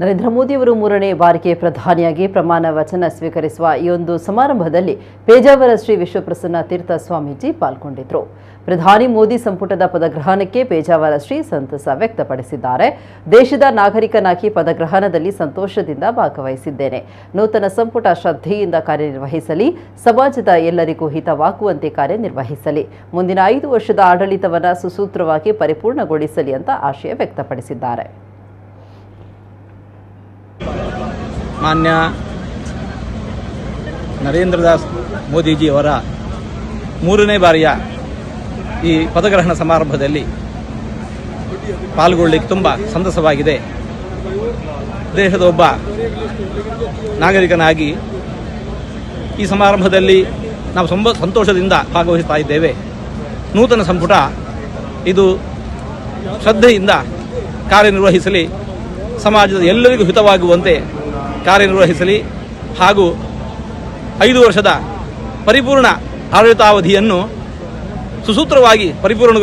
ನರೇಂದ್ರ ಮೋದಿಯವರು ಮೂರನೇ ಬಾರಿಗೆ ಪ್ರಧಾನಿಯಾಗಿ ಪ್ರಮಾಣ ವಚನ ಸ್ವೀಕರಿಸುವ ಈ ಒಂದು ಸಮಾರಂಭದಲ್ಲಿ ಪೇಜಾವರ ಶ್ರೀ ವಿಶ್ವಪ್ರಸನ್ನ ತೀರ್ಥ ಸ್ವಾಮೀಜಿ ಪಾಲ್ಗೊಂಡಿದ್ರು. ಪ್ರಧಾನಿ ಮೋದಿ ಸಂಪುಟದ ಪದಗ್ರಹಣಕ್ಕೆ ಪೇಜಾವರ ಶ್ರೀ ಸಂತಸ ವ್ಯಕ್ತಪಡಿಸಿದ್ದಾರೆ. ದೇಶದ ನಾಗರಿಕನಾಗಿ ಪದಗ್ರಹಣದಲ್ಲಿ ಸಂತೋಷದಿಂದ ಭಾಗವಹಿಸಿದ್ದೇನೆ. ನೂತನ ಸಂಪುಟ ಶ್ರದ್ಧೆಯಿಂದ ಕಾರ್ಯನಿರ್ವಹಿಸಲಿ, ಸಮಾಜದ ಎಲ್ಲರಿಗೂ ಹಿತವಾಗುವಂತೆ ಕಾರ್ಯನಿರ್ವಹಿಸಲಿ, ಮುಂದಿನ ಐದು ವರ್ಷದ ಆಡಳಿತವನ್ನು ಸುಸೂತ್ರವಾಗಿ ಪರಿಪೂರ್ಣಗೊಳಿಸಲಿ ಅಂತ ಆಶಯ ವ್ಯಕ್ತಪಡಿಸಿದ್ದಾರೆ. ಮಾನ್ಯ ನರೇಂದ್ರ ದಾಸ್ ಮೋದಿಜಿಯವರ ಮೂರನೇ ಬಾರಿಯ ಈ ಪದಗ್ರಹಣ ಸಮಾರಂಭದಲ್ಲಿ ಪಾಲ್ಗೊಳ್ಳಿಕ್ಕೆ ತುಂಬ ಸಂತಸವಾಗಿದೆ. ದೇಶದ ಒಬ್ಬ ನಾಗರಿಕನಾಗಿ ಈ ಸಮಾರಂಭದಲ್ಲಿ ನಾವು ತುಂಬ ಸಂತೋಷದಿಂದ ಭಾಗವಹಿಸ್ತಾ ಇದ್ದೇವೆ. ನೂತನ ಸಂಪುಟ ಇದು ಶ್ರದ್ಧೆಯಿಂದ ಕಾರ್ಯನಿರ್ವಹಿಸಲಿ, ಸಮಾಜದ ಎಲ್ಲರಿಗೂ ಹಿತವಾಗುವಂತೆ ಕಾರ್ಯನಿರ್ವಹಿಸಲಿ ಹಾಗೂ ಐದು ವರ್ಷದ ಪರಿಪೂರ್ಣ ಆಡಳಿತಾವಧಿಯನ್ನು ಸುಸೂತ್ರವಾಗಿ ಪರಿಪೂರ್ಣ